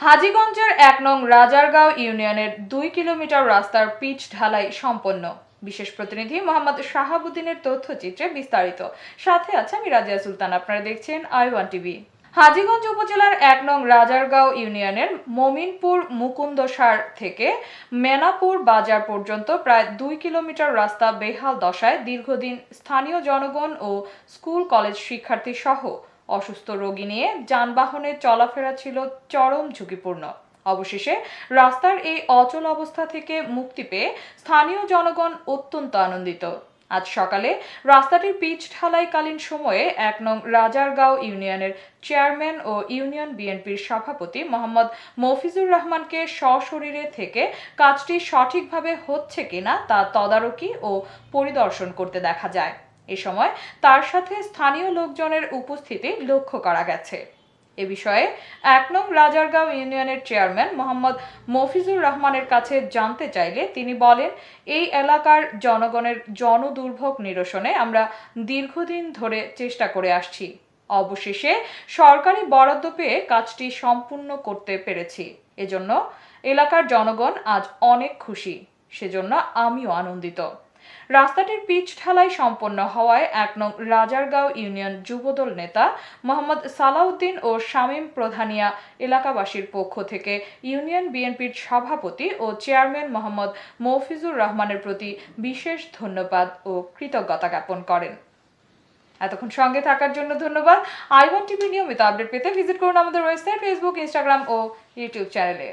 হাজীগঞ্জের এক নং রাজারগাঁও ইউনিয়নের দুই কিলোমিটার রাস্তার পিচ ঢালাই সম্পন্ন। বিশেষ প্রতিনিধি মোহাম্মদ শাহাবুদ্দিনের তথ্যচিত্রে বিস্তারিত। সাথে আছে আমি রাজিয়া সুলতান, আপনারা দেখছেন আই ওয়ান টিভি। হাজীগঞ্জ উপজেলার এক নং রাজারগাঁও ইউনিয়নের মমিনপুর মুকুন্দসার থেকে মেনাপুর বাজার পর্যন্ত প্রায় দুই কিলোমিটার রাস্তা বেহাল দশায় দীর্ঘদিন স্থানীয় জনগণ ও স্কুল, কলেজ শিক্ষার্থী সহ অসুস্থ রোগী নিয়ে যানবাহনে চলাফেরা ছিল চরম ঝুঁকিপূর্ণ। অবশেষে রাস্তার এই অচল অবস্থা থেকে মুক্তি পেয়ে স্থানীয় জনগণ অত্যন্ত আনন্দিত। আজ সকালে রাস্তাটির পিচ ঢালাইকালীন সময়ে এক নং রাজারগাঁও ইউনিয়নের চেয়ারম্যান ও ইউনিয়ন বিএনপির সভাপতি মোহাম্মদ মফিজুর রহমানকে সশরীরে থেকে কাজটি সঠিকভাবে হচ্ছে কিনা তা তদারকি ও পরিদর্শন করতে দেখা যায়। এ সময় তার সাথে স্থানীয় লোকজনের উপস্থিতি লক্ষ্য করা গেছে। এ বিষয়ে এক নং রাজারগাঁও ইউনিয়নের চেয়ারম্যান মোহাম্মদ মফিজুর রহমানের কাছে জানতে চাইলে তিনি বলেন, এই এলাকার জনগণের জনদুর্ভোগ নিরসনে আমরা দীর্ঘদিন ধরে চেষ্টা করে আসছি। অবশেষে সরকারি বরাদ্দ পেয়ে কাজটি সম্পূর্ণ করতে পেরেছি। এজন্য এলাকার জনগণ আজ অনেক খুশি। সেজন্য আমিও আনন্দিত। রাস্তাটির পিচ ঢালাই সম্পন্ন হওয়ায় এক নং রাজারগাঁও ইউনিয়ন যুবদল নেতা মোহাম্মদ সালাউদ্দিন ও শামীম প্রধানিয়া এলাকাবাসীর পক্ষ থেকে ইউনিয়ন বিএনপির সভাপতি ও চেয়ারম্যান মোহাম্মদ মৌফিজুর রহমানের প্রতি বিশেষ ধন্যবাদ ও কৃতজ্ঞতা জ্ঞাপন করেন। এতক্ষণ সঙ্গে থাকার জন্য ধন্যবাদ। আই ওয়ান টিভি নিয়মিত আপডেট পেতে ভিজিট করুন আমাদের ওয়েবসাইট, ফেসবুক, ইনস্টাগ্রাম ও ইউটিউব চ্যানেলে।